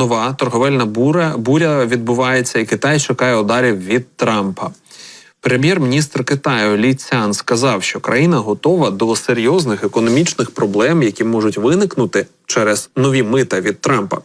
нова торговельна буря, буря відбувається, і Китай шукає ударів від Трампа. Прем'єр-міністр Китаю Лі Цян сказав, що країна готова до серйозних економічних проблем, які можуть виникнути через нові мита від Трампа.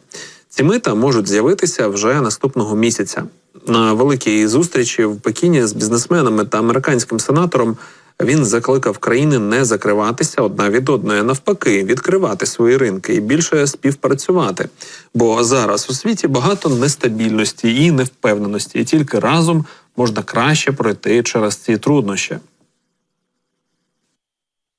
Ці мита можуть з'явитися вже наступного місяця. На великій зустрічі в Пекіні з бізнесменами та американським сенатором він закликав країни не закриватися одна від одної, навпаки, відкривати свої ринки і більше співпрацювати. Бо зараз у світі багато нестабільності і невпевненості, і тільки разом можна краще пройти через ці труднощі.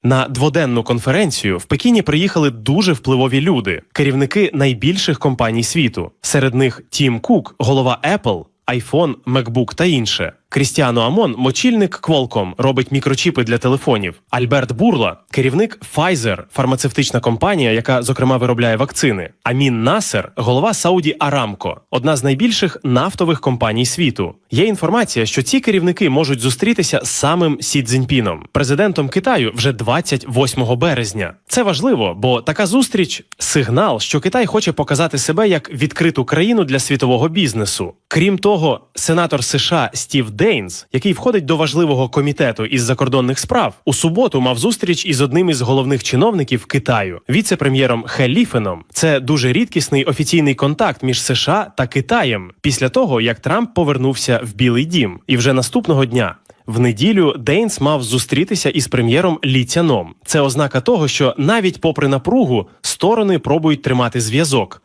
На дводенну конференцію в Пекіні приїхали дуже впливові люди, керівники найбільших компаній світу. Серед них Тім Кук, голова Apple, iPhone, MacBook та інше. Крістіано Амон, мочільник Qualcomm, робить мікрочіпи для телефонів. Альберт Бурла, керівник Pfizer, фармацевтична компанія, яка зокрема виробляє вакцини. Амін Насер, голова Сауді Арамко, одна з найбільших нафтових компаній світу. Є інформація, що ці керівники можуть зустрітися з самим Сі Цзіньпіном, президентом Китаю, вже 28 березня. Це важливо, бо така зустріч сигнал, що Китай хоче показати себе як відкриту країну для світового бізнесу. Крім того, сенатор США Стів Дейнс, який входить до важливого комітету із закордонних справ, у суботу мав зустріч із одним із головних чиновників Китаю, віце-прем'єром Хе Ліфеном. Це дуже рідкісний офіційний контакт між США та Китаєм після того, як Трамп повернувся в Білий Дім, і вже наступного дня. В неділю Дейнс мав зустрітися із прем'єром Лі Цяном. Це ознака того, що навіть попри напругу сторони пробують тримати зв'язок.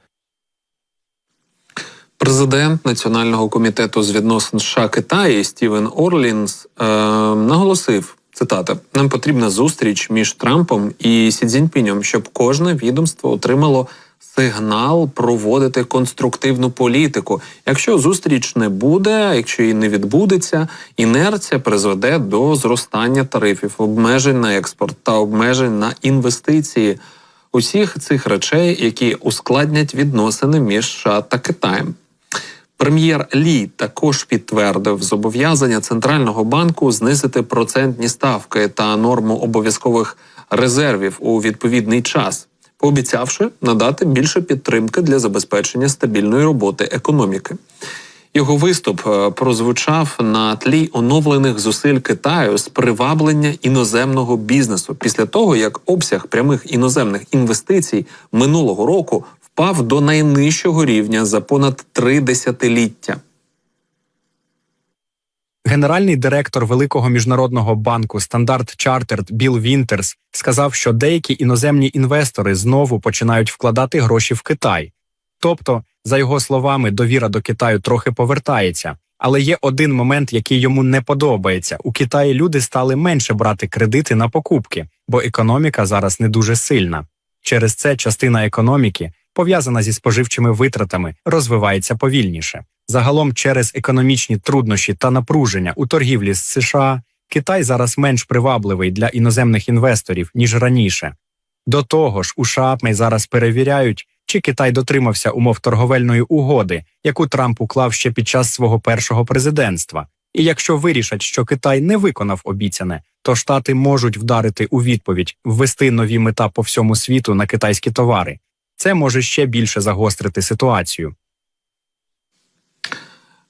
Президент Національного комітету з відносин США Китаю Стівен Орлінс е, наголосив цитата: нам потрібна зустріч між Трампом і Сі Цзіньпінем, щоб кожне відомство отримало сигнал проводити конструктивну політику. Якщо зустріч не буде, якщо її не відбудеться, інерція призведе до зростання тарифів, обмежень на експорт та обмежень на інвестиції. Усіх цих речей, які ускладнять відносини між США та Китаєм. Прем'єр Лі також підтвердив зобов'язання центрального банку знизити процентні ставки та норму обов'язкових резервів у відповідний час, пообіцявши надати більше підтримки для забезпечення стабільної роботи економіки. Його виступ е, прозвучав на тлі оновлених зусиль Китаю з приваблення іноземного бізнесу після того, як обсяг прямих іноземних інвестицій минулого року впав до найнижчого рівня за понад три десятиліття. Генеральний директор великого міжнародного банку Standard Chartered Білл Вінтерс сказав, що деякі іноземні інвестори знову починають вкладати гроші в Китай. Тобто, за його словами, довіра до Китаю трохи повертається. Але є один момент, який йому не подобається: у Китаї люди стали менше брати кредити на покупки, бо економіка зараз не дуже сильна. Через це частина економіки, пов'язана зі споживчими витратами, розвивається повільніше. Загалом, через економічні труднощі та напруження у торгівлі з США, Китай зараз менш привабливий для іноземних інвесторів ніж раніше. До того ж, у Шаапмей зараз перевіряють, чи Китай дотримався умов торговельної угоди, яку Трамп уклав ще під час свого першого президентства. І якщо вирішать, що Китай не виконав обіцяне, то штати можуть вдарити у відповідь ввести нові мета по всьому світу на китайські товари. Це може ще більше загострити ситуацію.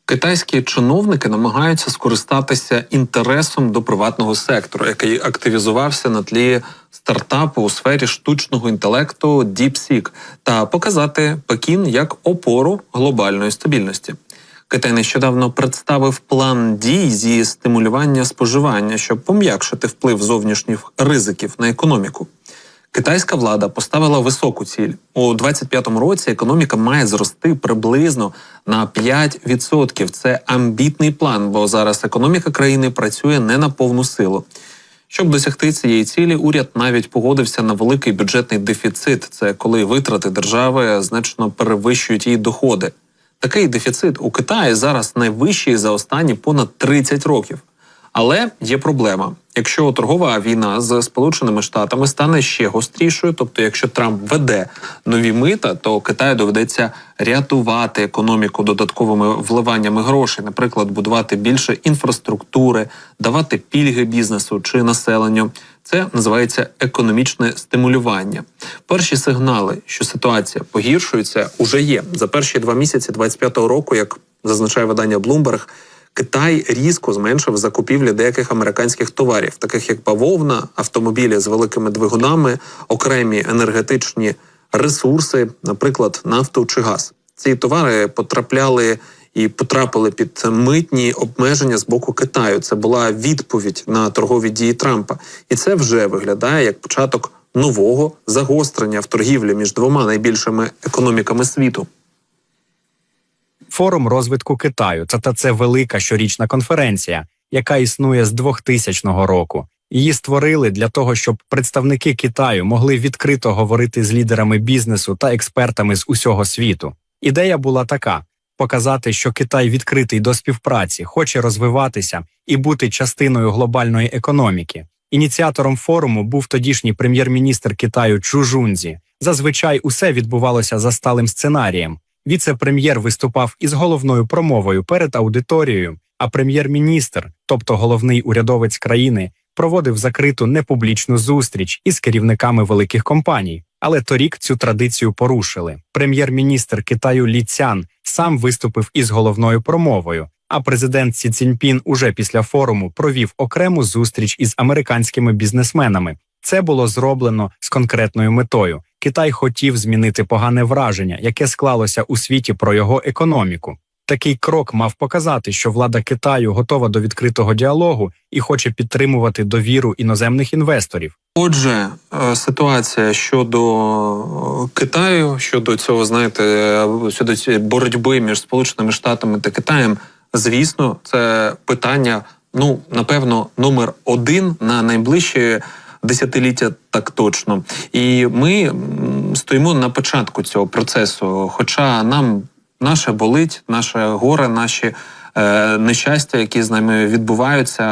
Китайські чиновники намагаються скористатися інтересом до приватного сектору, який активізувався на тлі стартапу у сфері штучного інтелекту DeepSeek, та показати Пекін як опору глобальної стабільності. Китай нещодавно представив план дій зі стимулювання споживання, щоб пом'якшити вплив зовнішніх ризиків на економіку. Китайська влада поставила високу ціль у 25-му році. Економіка має зрости приблизно на 5%. Це амбітний план, бо зараз економіка країни працює не на повну силу. Щоб досягти цієї цілі, уряд навіть погодився на великий бюджетний дефіцит. Це коли витрати держави значно перевищують її доходи. Такий дефіцит у Китаї зараз найвищий за останні понад 30 років. Але є проблема. Якщо торгова війна з Сполученими Штатами стане ще гострішою, тобто, якщо Трамп веде нові мита, то Китаю доведеться рятувати економіку додатковими вливаннями грошей, наприклад, будувати більше інфраструктури, давати пільги бізнесу чи населенню. Це називається економічне стимулювання. Перші сигнали, що ситуація погіршується, уже є за перші два місяці 25-го року, як зазначає видання Bloomberg, Китай різко зменшив закупівлі деяких американських товарів, таких як бавовна, автомобілі з великими двигунами, окремі енергетичні ресурси, наприклад, нафту чи газ. Ці товари потрапляли і потрапили під митні обмеження з боку Китаю. Це була відповідь на торгові дії Трампа, і це вже виглядає як початок нового загострення в торгівлі між двома найбільшими економіками світу. Форум розвитку Китаю це та це велика щорічна конференція, яка існує з 2000 року. Її створили для того, щоб представники Китаю могли відкрито говорити з лідерами бізнесу та експертами з усього світу. Ідея була така: показати, що Китай відкритий до співпраці, хоче розвиватися і бути частиною глобальної економіки. Ініціатором форуму був тодішній прем'єр-міністр Китаю Чжу Жунзі. Зазвичай усе відбувалося за сталим сценарієм. Віце-прем'єр виступав із головною промовою перед аудиторією, а прем'єр-міністр, тобто головний урядовець країни, проводив закриту непублічну зустріч із керівниками великих компаній. Але торік цю традицію порушили. Прем'єр-міністр Китаю Лі Цян сам виступив із головною промовою. А президент Сі Цзіньпін уже після форуму провів окрему зустріч із американськими бізнесменами. Це було зроблено з конкретною метою. Китай хотів змінити погане враження, яке склалося у світі про його економіку. Такий крок мав показати, що влада Китаю готова до відкритого діалогу і хоче підтримувати довіру іноземних інвесторів. Отже, е, ситуація щодо е, Китаю, щодо цього, знаєте, е, щодо цієї боротьби між Сполученими Штатами та Китаєм, звісно, це питання, ну напевно, номер один на найближчі десятиліття, так точно. І ми стоїмо на початку цього процесу. Хоча нам наше болить, наше горе, наші е, нещастя, які з нами відбуваються.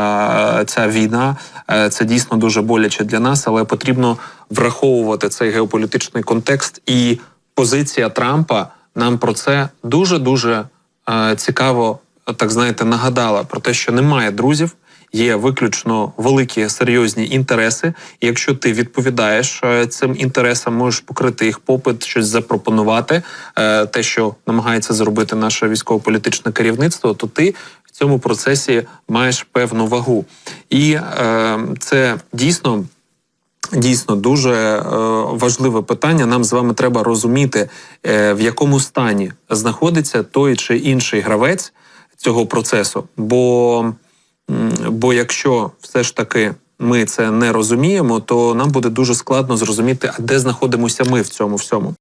е, Ця війна е, це дійсно дуже боляче для нас, але потрібно враховувати цей геополітичний контекст. І позиція Трампа нам про це дуже дуже цікаво, так знаєте, нагадала про те, що немає друзів. Є виключно великі серйозні інтереси. І якщо ти відповідаєш е, цим інтересам, можеш покрити їх попит, щось запропонувати, е, те, що намагається зробити наше військово-політичне керівництво, то ти в цьому процесі маєш певну вагу. І е, це дійсно. Дійсно дуже е, важливе питання. Нам з вами треба розуміти, е, в якому стані знаходиться той чи інший гравець цього процесу. Бо, бо якщо все ж таки ми це не розуміємо, то нам буде дуже складно зрозуміти, а де знаходимося ми в цьому всьому.